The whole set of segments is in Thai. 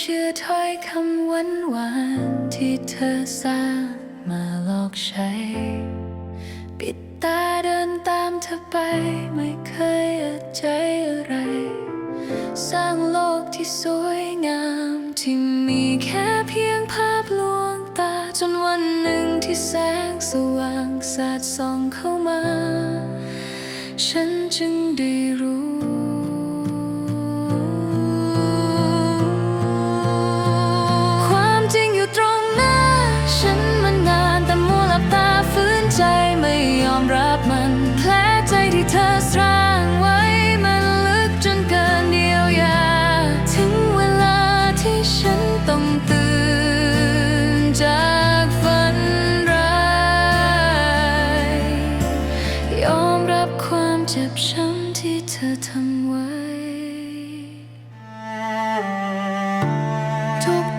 เชื่อถ้อยคำหวานหวานๆที่เธอสร้างมาหลอกใช้ ปิดตาเดินตามเธอไปไม่เคยอดใจอะไร สร้างโลกที่สวยงามที่มีแค่เพียงภาพลวงตา จนวันหนึ่งที่แสงสว่างสาดส่องเข้ามา ฉันจึงได้รู้ ธอทำไว้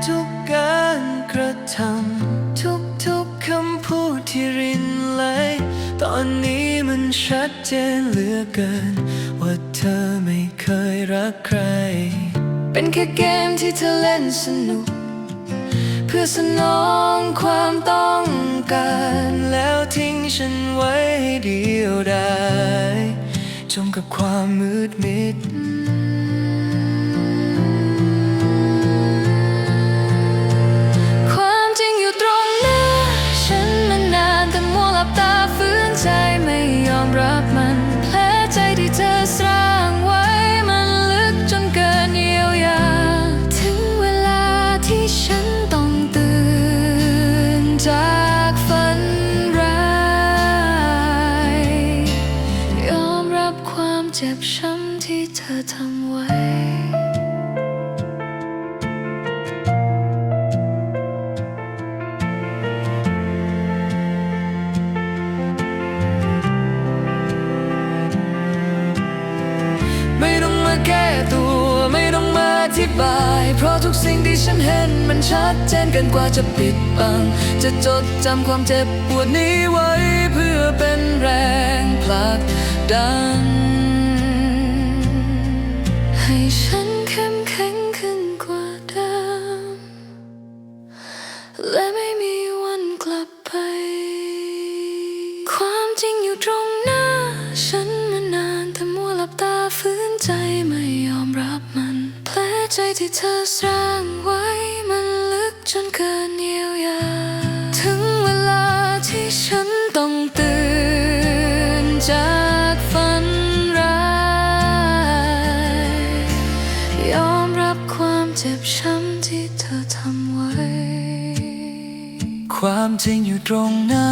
ทุกๆการกระทำทุกๆคำพูดที่รินไหลตอนนี้มันชัดเจนเหลือเกิน ว่าเธอไม่เคยรักใคร เป็นแค่เกมที่เธอเล่นสนุก เพื่อสนองความต้องการ แล้วทิ้งฉันไว้ให้เดียวดาย จมกับความมืดมิด ฉันเห็นมันชัดเจนเกินกว่าจะปิดบัง จะจดจำความเจ็บปวดนี้ไว้เพื่อเป็นแรงผลักดัน ให้ฉันเข้มแข็งขึ้นกว่าเดิม และไม่มีวันกลับไป ความจริงอยู่ตรงหน้าฉันมานาน ใจที่เธอสร้างไว้ มันลึกจนเกินเยียวยา ถึงเวลาที่ฉันต้องตื่นจากฝันร้าย ยอมรับความเจ็บช้ำที่เธอทำไว้ ความจริงอยู่ตรงหน้า